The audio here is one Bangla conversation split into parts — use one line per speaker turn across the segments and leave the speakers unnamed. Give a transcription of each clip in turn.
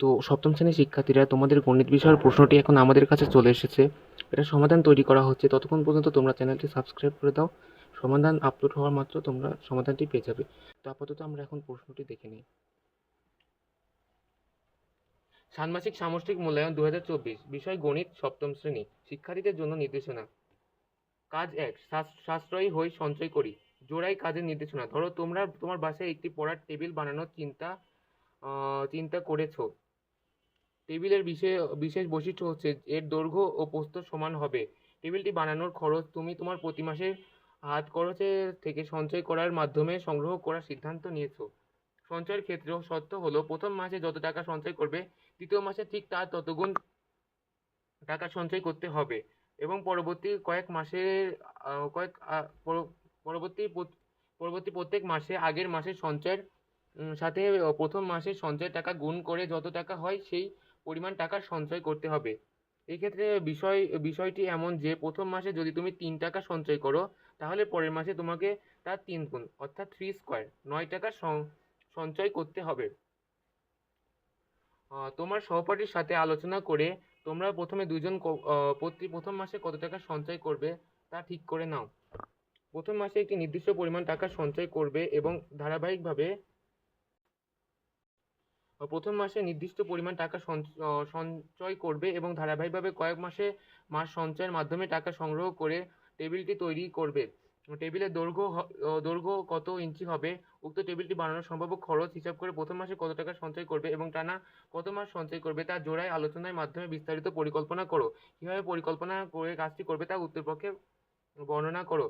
তো সপ্তম শ্রেণির শিক্ষার্থীরা তোমাদের গণিত বিষয়ের প্রশ্নটি এখন আমাদের কাছে চলে এসেছে। এটা সমাধান তৈরি করা হচ্ছে। ততক্ষণ পর্যন্ত তোমরা চ্যানেলটি সাবস্ক্রাইব করে দাও। সমাধান আপলোড হওয়ার মাত্র তোমরা সমাধানটি পেয়ে যাবে। তো আপাতত আমরা এখন প্রশ্নটি দেখে নিই। ষান্মাসিক সামষ্টিক মূল্যায়ন দু হাজার চব্বিশ। বিষয় গণিত সপ্তম শ্রেণি। শিক্ষার্থীদের জন্য নির্দেশনা। কাজ এক সাশ্রয়ী হই সঞ্চয় করি। জোড়াই কাজের নির্দেশনা। ধরো তোমরা তোমার বাসায় একটি পড়ার টেবিল বানানোর চিন্তা চিন্তা করেছ। টেবিলের বিশেষ বিশেষ বৈশিষ্ট্য হচ্ছে এর দৈর্ঘ্য ও প্রস্থ সমান হবে। টেবিলটি বানানোর খরচ তুমি তোমার প্রতি মাসের হাত খরচের থেকে সঞ্চয় করার মাধ্যমে সংগ্রহ করার সিদ্ধান্ত নিয়েছো। সঞ্চয়ের ক্ষেত্রে শর্ত হলো প্রথম মাসে যত টাকা সঞ্চয় করবে দ্বিতীয় মাসে ঠিক তার ততগুণ টাকা সঞ্চয় করতে হবে এবং পরবর্তী কয়েক মাসে আহ, কয়েক পরবর্তী পরবর্তী প্রত্যেক মাসে আগের মাসের সঞ্চয়ের সাথে প্রথম মাসের সঞ্চয়ের টাকা গুণ করে যত টাকা হয় সেই পরিমাণ টাকা সঞ্চয় করতে হবে। এই ক্ষেত্রে বিষয়, বিষয়টি এমন যে, প্রথম মাসে যদি তুমি তিন টাকা সঞ্চয় করো, তাহলে পরের মাসে তোমাকে তার তিন গুণ, অর্থাৎ থ্রি স্কোয়ার নয় টাকা সঞ্চয় করতে হবে। তোমার সহপাঠীর সাথে আলোচনা করে তোমরা প্রথমে দুজন প্রতি, প্রথম মাসে কত টাকা সঞ্চয় করবে তা ঠিক করে নাও। প্রথম মাসে একটি নির্দিষ্ট পরিমাণ টাকা সঞ্চয় করবে এবং ধারাবাহিকভাবে প্রথম মাসে নির্দিষ্ট পরিমাণ টাকা সঞ্চয় করবে এবং ধারাবাহিকভাবে কয়েক মাসে মাস সঞ্চয়ের মাধ্যমে টাকা সংগ্রহ করে টেবিলটি তৈরি করবে। টেবিলের দৈর্ঘ্য দৈর্ঘ্য কত ইঞ্চি হবে, উক্ত টেবিলটি বানানোর সম্ভাব্য খরচ হিসাব করে প্রথম মাসে কত টাকা সঞ্চয় করবে এবং টানা কত মাস সঞ্চয় করবে তা জোড়ায় আলোচনার মাধ্যমে বিস্তারিত পরিকল্পনা করো। কীভাবে পরিকল্পনা করে কাজটি করবে তা উত্তরপক্ষে বর্ণনা করো।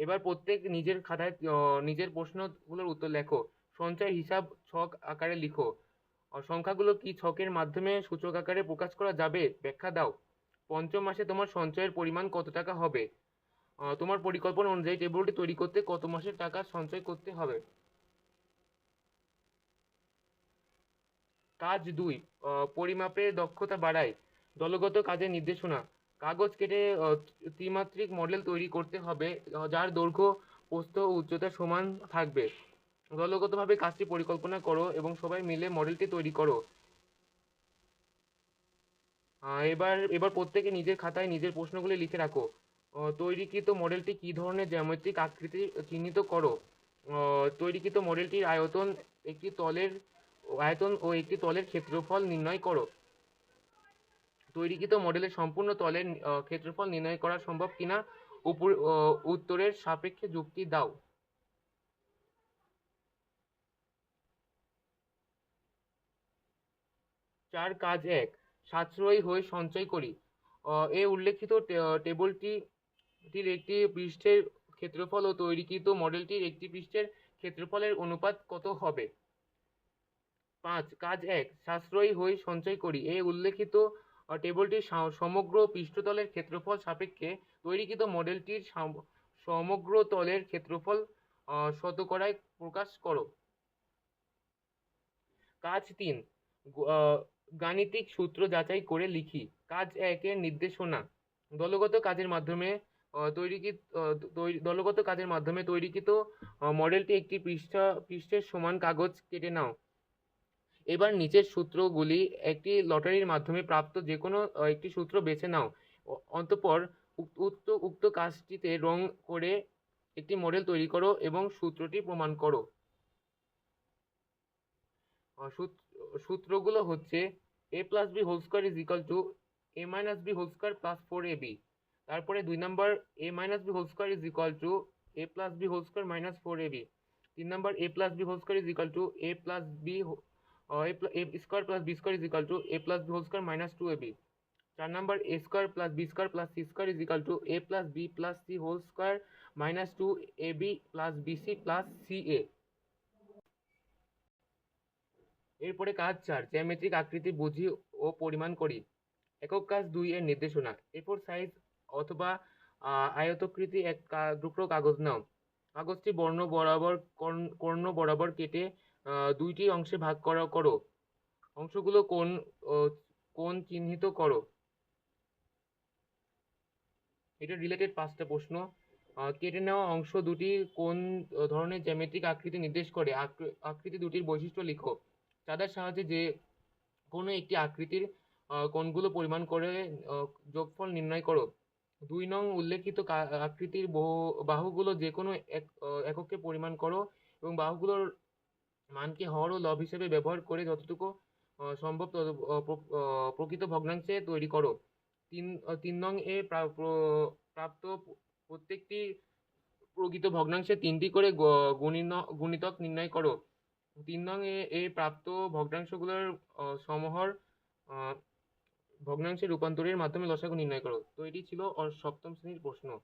এবার প্রত্যেক নিজের খাতায় নিজের প্রশ্নগুলোর উত্তর লেখো। সঞ্চয় হিসাব ছক আকারে লিখো। সংখ্যাগুলো কি ছকের মাধ্যমে সূচক আকারে প্রকাশ করা যাবে? ব্যাখ্যা দাও। পঞ্চম মাসে তোমার সঞ্চয়ের পরিমাণ কত টাকা হবে? তোমার পরিকল্পনা অনুযায়ী টেবিলটি তৈরি করতে কত মাসের টাকা সঞ্চয় করতে হবে? কাজ দুই আহ, পরিমাপের দক্ষতা বাড়ায়। দলগত কাজের নির্দেশনা। কাগজ কেটে ত্রিমাত্রিক মডেল তৈরি করতে হবে, যার দৈর্ঘ্য, প্রস্থ ও উচ্চতা সমান থাকবে। দলগতভাবে কাজটি পরিকল্পনা করো এবং সবাই মিলে মডেলটি তৈরি করো। এবার এবার প্রত্যেকে নিজের খাতায় নিজের প্রশ্নগুলি লিখে রাখো। তৈরিকৃত মডেলটি কী ধরনের জ্যামিতিক আকৃতি চিহ্নিত করো? তৈরিকৃত মডেলটির আয়তন একটি তলের, আয়তন ও একটি তলের ক্ষেত্রফল নির্ণয় করো। তৈরিকৃত মডেলের সম্পূর্ণ তলের ক্ষেত্রফল নির্ণয় করা সম্ভব কিনা? উপর উত্তরের সাপেক্ষে যুক্তি দাও। চার কাজ এক সাশ্রয়ী হয়ে সঞ্চয় করি। এ উল্লেখিত টে- আহ, টেবলটি টির একটি পৃষ্ঠের ক্ষেত্রফল ও তৈরিকৃত মডেলটির একটি পৃষ্ঠের ক্ষেত্রফলের অনুপাত কত হবে? পাঁচ কাজ এক সাশ্রয়ী হয়ে সঞ্চয় করি। এ উল্লেখিত টেবলটির সমগ্র পৃষ্ঠতলের ক্ষেত্রফল সাপেক্ষে তৈরিকৃত মডেলটির সাম- সমগ্র তলের ক্ষেত্রফল শতকরায় প্রকাশ করো। কাজ তিন গাণিতিক সূত্র যাচাই করে লিখি। কাজ একের নির্দেশনা। দলগত কাজের মাধ্যমে তৈরিকৃত তৈরি- দলগত কাজের মাধ্যমে তৈরিকৃত মডেলটি একটি পৃষ্ঠা পৃষ্ঠের সমান কাগজ কেটে নাও। এবার নিচের সূত্রগুলি একটি লটারির মাধ্যমে প্রাপ্ত যে কোনো একটি সূত্র বেছে নাও। অ- অতঃপর উক্ত উক্ত কাজটিতে রং করে একটি মডেল তৈরি করো এবং সূত্রটি প্রমাণ করো। সূত্রগুলো হচ্ছে a plus b whole square is equal to a minus b whole square plus four a b তারপরে দুই number a minus b whole square is equal to a plus b whole square minus four a b তিন number a plus b whole square is equal to a plus b plus b square is equal to a plus b whole square minus two a b চার number a square plus b square plus c square is two a plus b plus c whole square minus two a b plus b c plus c a এরপরে কাজ চার জ্যামিতিক আকৃতি বুঝি ও পরিমাণ করি। একক কাজ দুই এর নির্দেশনা। এফোর সাইজ অথবা আয়তকৃতি এক টুকরো কাগজ নাও। কাগজটি বর্ণ বরাবর কর্ণ- বরাবর কেটে দুইটি অংশে ভাগ করা করো। অংশগুলো কোন কোণ চিহ্নিত করো? এটা রিলেটেড পাঁচটা প্রশ্ন। কেটে নেওয়া অংশ দুটি কোন ধরনের জ্যামিতিক আকৃতি নির্দেশ করে? আকৃ- আকৃতি দুটির বৈশিষ্ট্য লিখো। চাঁদার সাহায্যে যে কোনো একটি আকৃতির আহ, কোণগুলো পরিমাণ করে যোগফল নির্ণয় করো। দুই নং উল্লেখিত আকৃতির বহু- বাহুগুলো যে কোনো এককে পরিমাণ করো এবং বাহুগুলোর মানকে হর ও লব হিসেবে ব্যবহার করে যতটুকু সম্ভব প্রকৃত ভগ্নাংশে তৈরি করো। তিন তিন নং এ প্রা- প্র- প্রাপ্ত প্রত্যেকটি প্রকৃত ভগ্নাংশে তিনটি করে গুণিতক নির্ণয় করো। তিন নং এ এ প্রাপ্ত ভগ্নাংশগুলোর সমহর ভগ্নাংশে রূপান্তরের মাধ্যমে লসাগু নির্ণয় করো। তো এটি ছিল সপ্তম শ্রেণির প্রশ্ন।